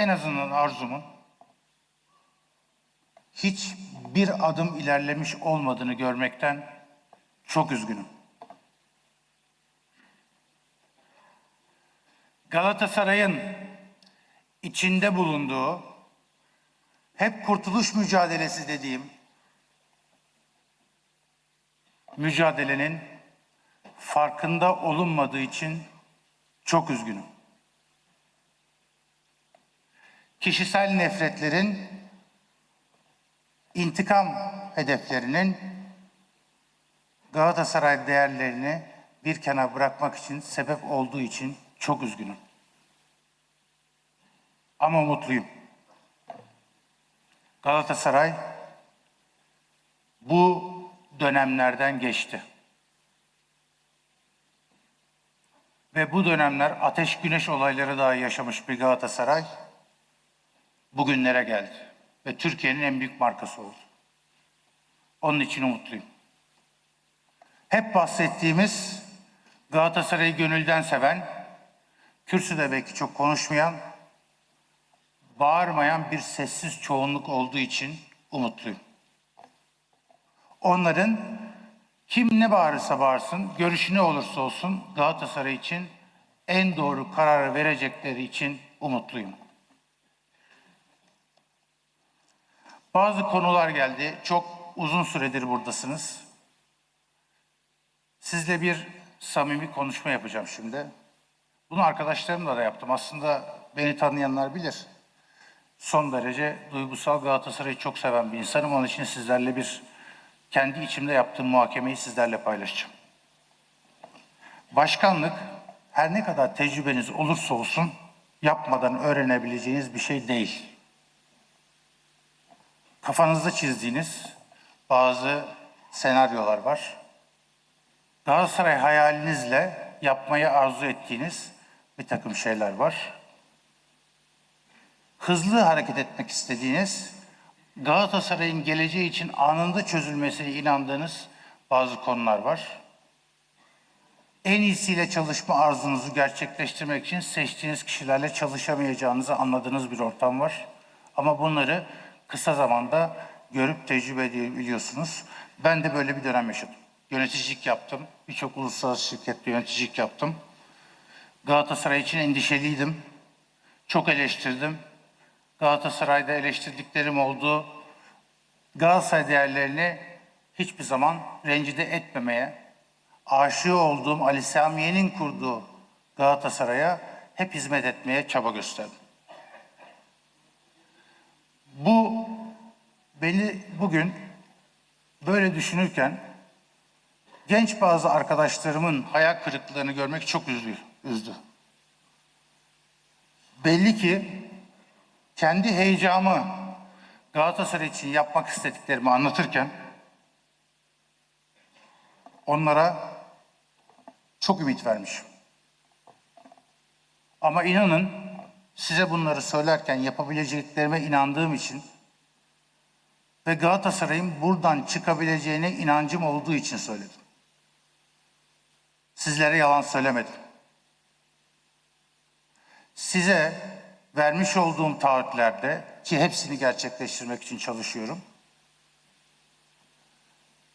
en azından arzumun hiç bir adım ilerlemiş olmadığını görmekten çok üzgünüm. Galatasaray'ın içinde bulunduğu hep kurtuluş mücadelesi dediğim mücadelenin farkında olunmadığı için çok üzgünüm. Kişisel nefretlerin, intikam hedeflerinin Galatasaray değerlerini bir kenara bırakmak için sebep olduğu için çok üzgünüm. Ama mutluyum. Galatasaray bu dönemlerden geçti. Ve bu dönemler ateş güneş olayları daha yaşamış bir Galatasaray bugünlere geldi. Ve Türkiye'nin en büyük markası oldu. Onun için umutluyum. Hep bahsettiğimiz Galatasaray'ı gönülden seven, kürsüde belki çok konuşmayan, bağırmayan bir sessiz çoğunluk olduğu için umutluyum. Onların kim ne bağırırsa bağırsın, görüşü ne olursa olsun Galatasaray için en doğru kararı verecekleri için umutluyum. Bazı konular geldi. Çok uzun süredir buradasınız. Sizle bir samimi konuşma yapacağım şimdi. Bunu arkadaşlarımla da yaptım. Aslında beni tanıyanlar bilir. Son derece duygusal Galatasaray'ı çok seven bir insanım. Onun için sizlerle bir kendi içimde yaptığım muhakemeyi sizlerle paylaşacağım. Başkanlık her ne kadar tecrübeniz olursa olsun yapmadan öğrenebileceğiniz bir şey değil. Kafanızda çizdiğiniz bazı senaryolar var. Galatasaray hayalinizle yapmayı arzu ettiğiniz bir takım şeyler var. Hızlı hareket etmek istediğiniz, Galatasaray'ın geleceği için anında çözülmesine inandığınız bazı konular var. En iyisiyle çalışma arzunuzu gerçekleştirmek için seçtiğiniz kişilerle çalışamayacağınızı anladığınız bir ortam var. Ama bunları kısa zamanda görüp tecrübe edebiliyorsunuz. Ben de böyle bir dönem yaşadım. Yöneticilik yaptım. Birçok uluslararası şirkette yöneticilik yaptım. Galatasaray için endişeliydim. Çok eleştirdim. Galatasaray'da eleştirdiklerim oldu. Galatasaray değerlerini hiçbir zaman rencide etmemeye, aşığı olduğum Ali Samiye'nin kurduğu Galatasaray'a hep hizmet etmeye çaba gösterdim. Bu beni bugün böyle düşünürken genç bazı arkadaşlarımın hayal kırıklıklarını görmek çok üzdü. üzdü. Belli ki kendi heyecanımı Galatasaray için yapmak istediklerimi anlatırken onlara çok ümit vermişim. Ama inanın size bunları söylerken yapabileceklerime inandığım için ve Galatasaray'ın buradan çıkabileceğine inancım olduğu için söyledim. Sizlere yalan söylemedim. Size vermiş olduğum taahhütlerde ki hepsini gerçekleştirmek için çalışıyorum.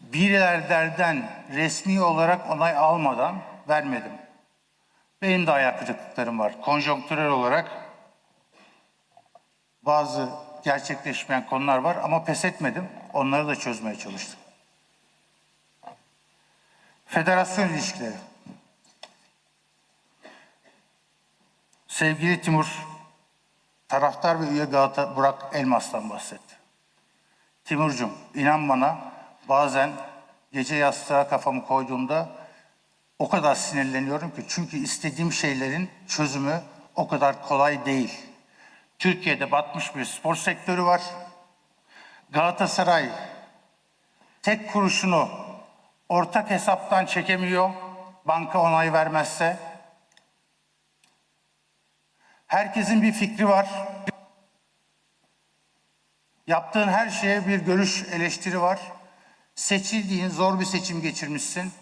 Birilerden resmi olarak onay almadan vermedim. Benim de ayak var. Konjonktürel olarak bazı gerçekleşmeyen konular var ama pes etmedim. Onları da çözmeye çalıştım. Federasyon ilişkileri. Sevgili Timur, taraftar ve üye Galata Burak Elmas'tan bahsetti. Timurcum, inan bana bazen gece yastığa kafamı koyduğumda o kadar sinirleniyorum ki çünkü istediğim şeylerin çözümü o kadar kolay değil. Türkiye'de batmış bir spor sektörü var. Galatasaray tek kuruşunu ortak hesaptan çekemiyor. Banka onay vermezse. Herkesin bir fikri var. Yaptığın her şeye bir görüş eleştiri var. Seçildiğin zor bir seçim geçirmişsin.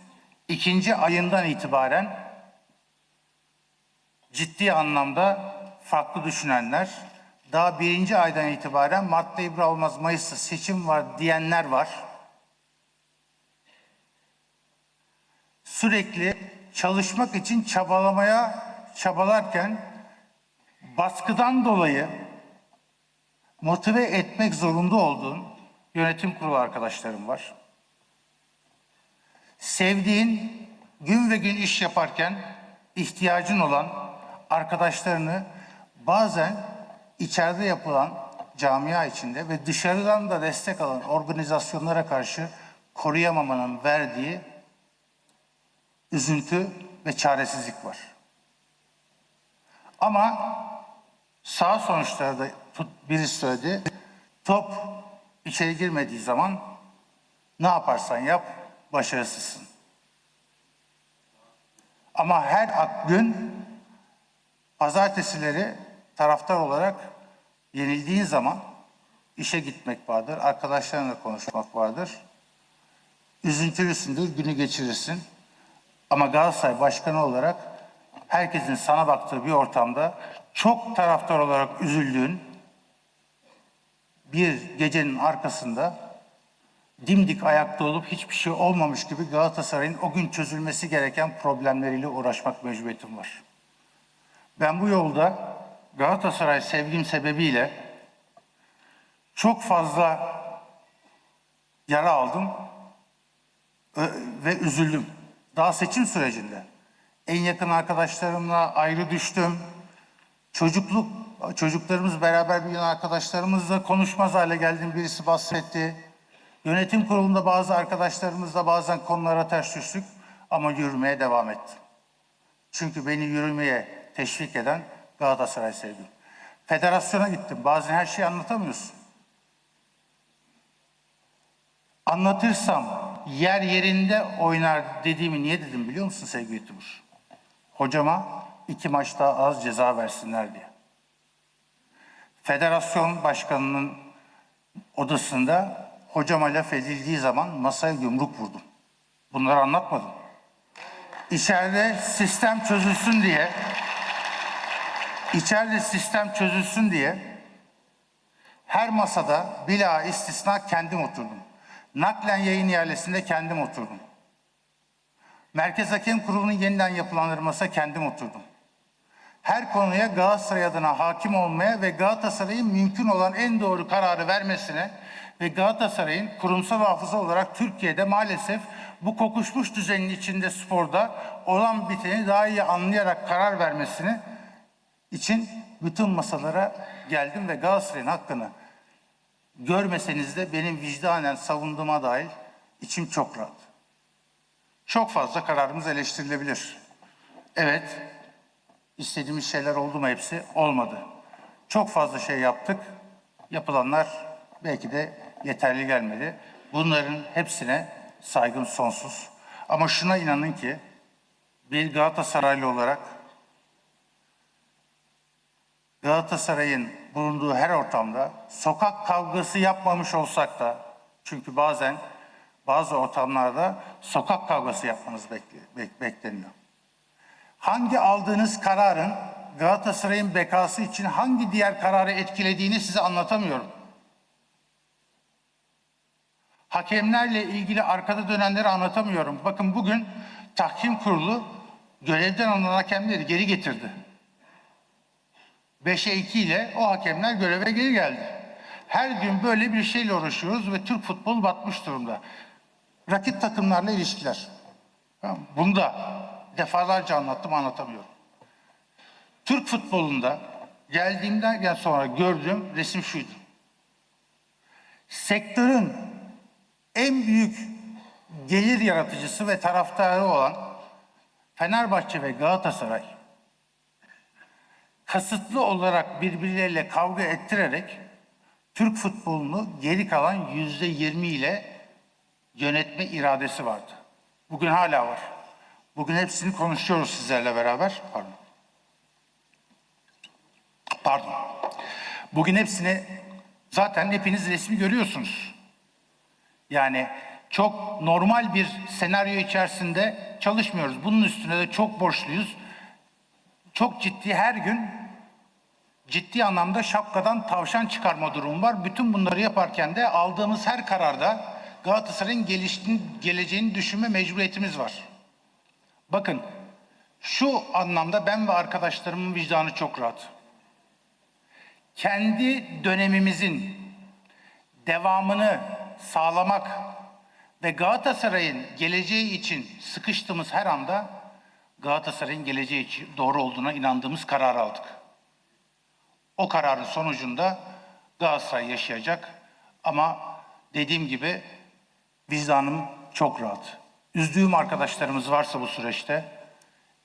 İkinci ayından itibaren ciddi anlamda farklı düşünenler daha birinci aydan itibaren Mart'ta ibra olmaz Mayıs'ta seçim var diyenler var. Sürekli çalışmak için çabalamaya çabalarken baskıdan dolayı motive etmek zorunda olduğun yönetim kurulu arkadaşlarım var. Sevdiğin, gün ve gün iş yaparken ihtiyacın olan arkadaşlarını bazen içeride yapılan camia içinde ve dışarıdan da destek alan organizasyonlara karşı koruyamamanın verdiği üzüntü ve çaresizlik var. Ama sağ sonuçlarda birisi söyledi, top içeri girmediği zaman ne yaparsan yap başarısızsın. Ama her gün pazartesileri taraftar olarak yenildiğin zaman işe gitmek vardır, arkadaşlarınla konuşmak vardır. Üzüntülüsündür, günü geçirirsin. Ama Galatasaray Başkanı olarak herkesin sana baktığı bir ortamda çok taraftar olarak üzüldüğün bir gecenin arkasında dimdik ayakta olup hiçbir şey olmamış gibi Galatasaray'ın o gün çözülmesi gereken problemleriyle uğraşmak mecburiyetim var. Ben bu yolda Galatasaray sevgim sebebiyle çok fazla yara aldım ve üzüldüm. Daha seçim sürecinde. En yakın arkadaşlarımla ayrı düştüm. Çocukluk, çocuklarımız beraber büyüyen arkadaşlarımızla konuşmaz hale geldim. Birisi bahsetti. Yönetim kurulunda bazı arkadaşlarımızla bazen konulara ters düştük ama yürümeye devam ettim. Çünkü beni yürümeye teşvik eden Galatasaray sevdim. Federasyona gittim. Bazen her şeyi anlatamıyorsun. Anlatırsam yer yerinde oynar dediğimi niye dedim biliyor musun sevgili Timur? Hocama iki maç daha az ceza versinler diye. Federasyon başkanının odasında hocama laf edildiği zaman masaya yumruk vurdum. Bunları anlatmadım. İçeride sistem çözülsün diye içeride sistem çözülsün diye her masada bila istisna kendim oturdum. Naklen yayın ihalesinde kendim oturdum. Merkez Hakem Kurulu'nun yeniden yapılandırmasına kendim oturdum. Her konuya Galatasaray adına hakim olmaya ve Galatasaray'ın mümkün olan en doğru kararı vermesine ve Galatasaray'ın kurumsal hafıza olarak Türkiye'de maalesef bu kokuşmuş düzenin içinde sporda olan biteni daha iyi anlayarak karar vermesini için bütün masalara geldim ve Galatasaray'ın hakkını görmeseniz de benim vicdanen savunduğuma dair içim çok rahat. Çok fazla kararımız eleştirilebilir. Evet, istediğimiz şeyler oldu mu hepsi? Olmadı. Çok fazla şey yaptık. Yapılanlar belki de yeterli gelmedi. Bunların hepsine saygım sonsuz. Ama şuna inanın ki bir Galatasaraylı olarak Galatasaray'ın bulunduğu her ortamda sokak kavgası yapmamış olsak da çünkü bazen bazı ortamlarda sokak kavgası yapmanız bekle- bek- bekleniyor. Hangi aldığınız kararın Galatasaray'ın bekası için hangi diğer kararı etkilediğini size anlatamıyorum. Hakemlerle ilgili arkada dönenleri anlatamıyorum. Bakın bugün tahkim kurulu görevden alınan hakemleri geri getirdi. 5'e 2 ile o hakemler göreve geri geldi. Her gün böyle bir şeyle uğraşıyoruz ve Türk futbolu batmış durumda. Rakip takımlarla ilişkiler. Bunu da defalarca anlattım anlatamıyorum. Türk futbolunda geldiğimden sonra gördüğüm resim şuydu. Sektörün en büyük gelir yaratıcısı ve taraftarı olan Fenerbahçe ve Galatasaray kasıtlı olarak birbirleriyle kavga ettirerek Türk futbolunu geri kalan yüzde yirmi ile yönetme iradesi vardı. Bugün hala var. Bugün hepsini konuşuyoruz sizlerle beraber. Pardon. Pardon. Bugün hepsini zaten hepiniz resmi görüyorsunuz. Yani çok normal bir senaryo içerisinde çalışmıyoruz. Bunun üstüne de çok borçluyuz. Çok ciddi her gün ciddi anlamda şapkadan tavşan çıkarma durumu var. Bütün bunları yaparken de aldığımız her kararda Galatasaray'ın geleceğini düşünme mecburiyetimiz var. Bakın şu anlamda ben ve arkadaşlarımın vicdanı çok rahat. Kendi dönemimizin devamını sağlamak ve Galatasaray'ın geleceği için sıkıştığımız her anda Galatasaray'ın geleceği için doğru olduğuna inandığımız karar aldık. O kararın sonucunda Galatasaray yaşayacak ama dediğim gibi vicdanım çok rahat. Üzdüğüm arkadaşlarımız varsa bu süreçte,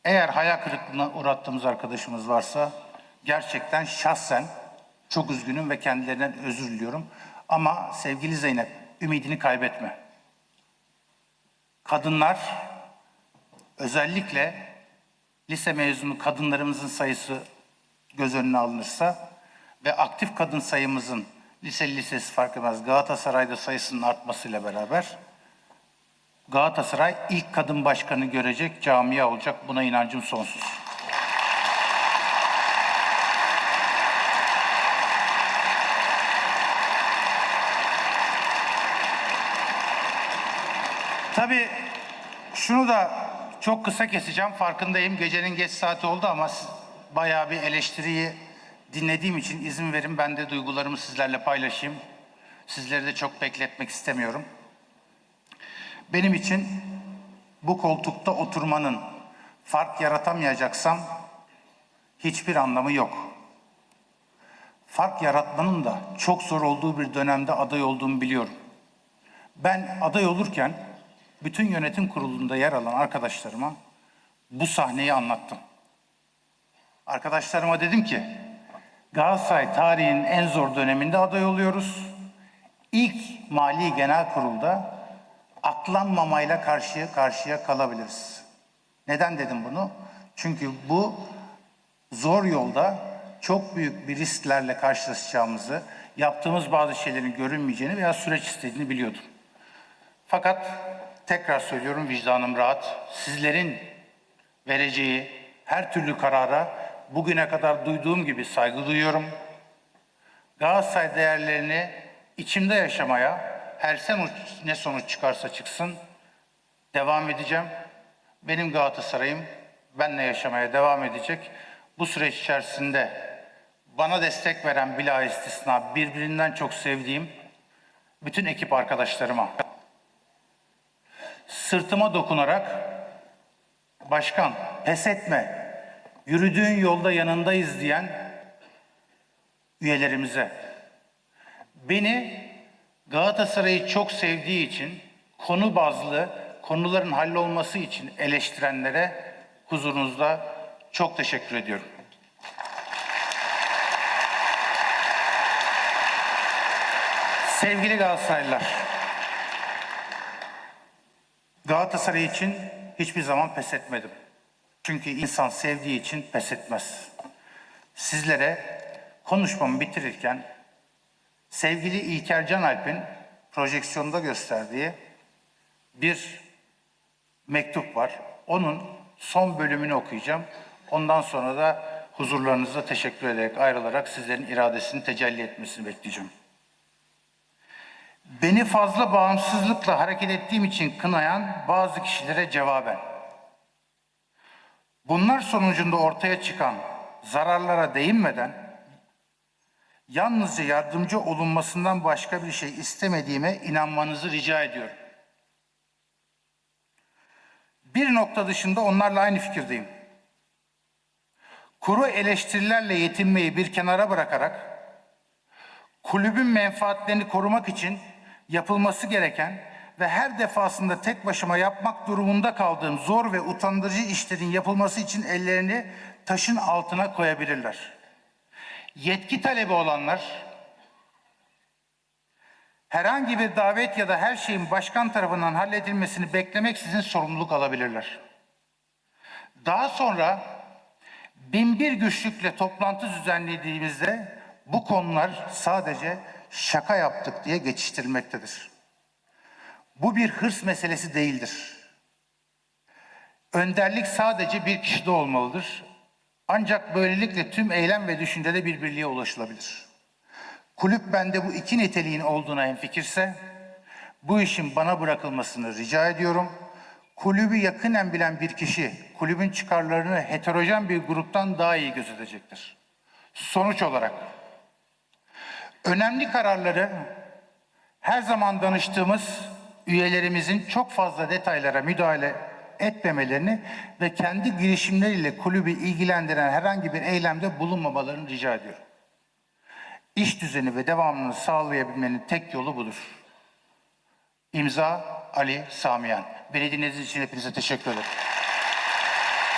eğer hayal kırıklığına uğrattığımız arkadaşımız varsa gerçekten şahsen çok üzgünüm ve kendilerinden özür diliyorum. Ama sevgili Zeynep, ümidini kaybetme. Kadınlar özellikle lise mezunu kadınlarımızın sayısı göz önüne alınırsa ve aktif kadın sayımızın liseli lisesi fark etmez Galatasaray'da sayısının artmasıyla beraber Galatasaray ilk kadın başkanı görecek camia olacak. Buna inancım sonsuz. Tabii şunu da çok kısa keseceğim. Farkındayım. Gecenin geç saati oldu ama bayağı bir eleştiriyi dinlediğim için izin verin ben de duygularımı sizlerle paylaşayım. Sizleri de çok bekletmek istemiyorum. Benim için bu koltukta oturmanın fark yaratamayacaksam hiçbir anlamı yok. Fark yaratmanın da çok zor olduğu bir dönemde aday olduğumu biliyorum. Ben aday olurken bütün yönetim kurulunda yer alan arkadaşlarıma bu sahneyi anlattım. Arkadaşlarıma dedim ki Galatasaray tarihinin en zor döneminde aday oluyoruz. İlk Mali Genel Kurul'da aklanmamayla karşıya karşıya kalabiliriz. Neden dedim bunu? Çünkü bu zor yolda çok büyük bir risklerle karşılaşacağımızı, yaptığımız bazı şeylerin görünmeyeceğini veya süreç istediğini biliyordum. Fakat tekrar söylüyorum vicdanım rahat. Sizlerin vereceği her türlü karara bugüne kadar duyduğum gibi saygı duyuyorum. Galatasaray değerlerini içimde yaşamaya her sonuç, ne sonuç çıkarsa çıksın devam edeceğim. Benim Galatasaray'ım benle yaşamaya devam edecek. Bu süreç içerisinde bana destek veren bila istisna birbirinden çok sevdiğim bütün ekip arkadaşlarıma sırtıma dokunarak başkan pes etme yürüdüğün yolda yanındayız diyen üyelerimize beni Galatasaray'ı çok sevdiği için konu bazlı konuların hallolması için eleştirenlere huzurunuzda çok teşekkür ediyorum. Sevgili Galatasaraylılar, Galatasaray için hiçbir zaman pes etmedim. Çünkü insan sevdiği için pes etmez. Sizlere konuşmamı bitirirken sevgili İlker Canalp'in projeksiyonda gösterdiği bir mektup var. Onun son bölümünü okuyacağım. Ondan sonra da huzurlarınızda teşekkür ederek ayrılarak sizlerin iradesini tecelli etmesini bekleyeceğim. Beni fazla bağımsızlıkla hareket ettiğim için kınayan bazı kişilere cevaben. Bunlar sonucunda ortaya çıkan zararlara değinmeden yalnızca yardımcı olunmasından başka bir şey istemediğime inanmanızı rica ediyorum. Bir nokta dışında onlarla aynı fikirdeyim. Kuru eleştirilerle yetinmeyi bir kenara bırakarak kulübün menfaatlerini korumak için yapılması gereken ve her defasında tek başıma yapmak durumunda kaldığım zor ve utandırıcı işlerin yapılması için ellerini taşın altına koyabilirler. Yetki talebi olanlar herhangi bir davet ya da her şeyin başkan tarafından halledilmesini beklemeksizin sorumluluk alabilirler. Daha sonra binbir güçlükle toplantı düzenlediğimizde bu konular sadece şaka yaptık diye geçiştirilmektedir. Bu bir hırs meselesi değildir. Önderlik sadece bir kişide olmalıdır. Ancak böylelikle tüm eylem ve düşüncede bir birliğe ulaşılabilir. Kulüp bende bu iki niteliğin olduğuna hemfikirse, bu işin bana bırakılmasını rica ediyorum. Kulübü yakinen bilen bir kişi, kulübün çıkarlarını heterojen bir gruptan daha iyi gözetecektir. Sonuç olarak, önemli kararları her zaman danıştığımız üyelerimizin çok fazla detaylara müdahale etmemelerini ve kendi girişimleriyle kulübü ilgilendiren herhangi bir eylemde bulunmamalarını rica ediyorum. İş düzeni ve devamını sağlayabilmenin tek yolu budur. İmza Ali Samiyan. Beni dinlediğiniz için hepinize teşekkür ederim.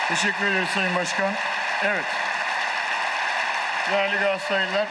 Teşekkür ederiz Sayın Başkan. Evet. Değerli Galatasaraylılar,